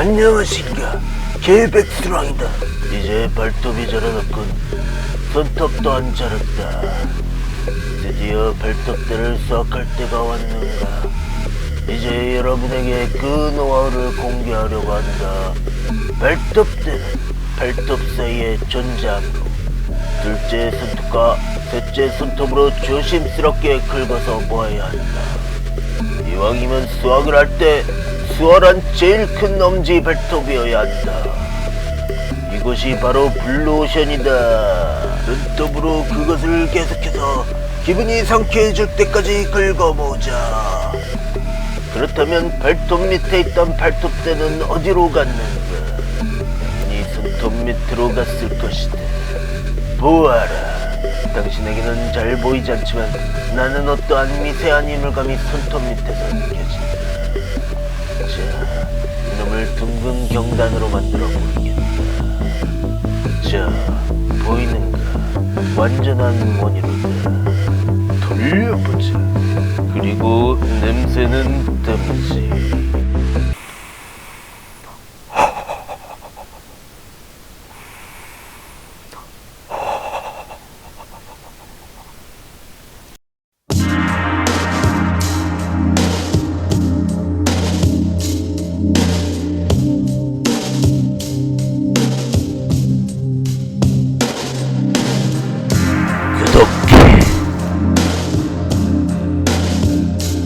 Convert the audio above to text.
안녕하신가? 개백수랑이다. 이제 발톱이 자라났군 손톱도 안 자랐다. 드디어 발톱대를 수확할 때가 왔는가? 이제 여러분에게 그 노하우를 공개하려고 한다. 발톱대는 발톱 사이에 존재하므로 둘째 손톱과 셋째 손톱으로 조심스럽게 긁어서 모아야 한다. 이왕이면 수확을 할때 수월한 제일 큰 엄지 발톱이어야 한다. 이것이 바로 블루오션이다. 눈톱으로 그것을 계속해서 기분이 상쾌해질 때까지 긁어모으자. 그렇다면 발톱 밑에 있던 발톱대는 어디로 갔는가? 네 손톱 밑으로 갔을 것이다. 보아라. 당신에게는 잘 보이지 않지만 나는 어떠한 미세한 이물감이 손톱 밑에서 느껴진 둥근 경단으로 만들어 보이겠다. 자, 보이는가? 완전한 원이로다. 돌려보자. 그리고 냄새는 뜸지.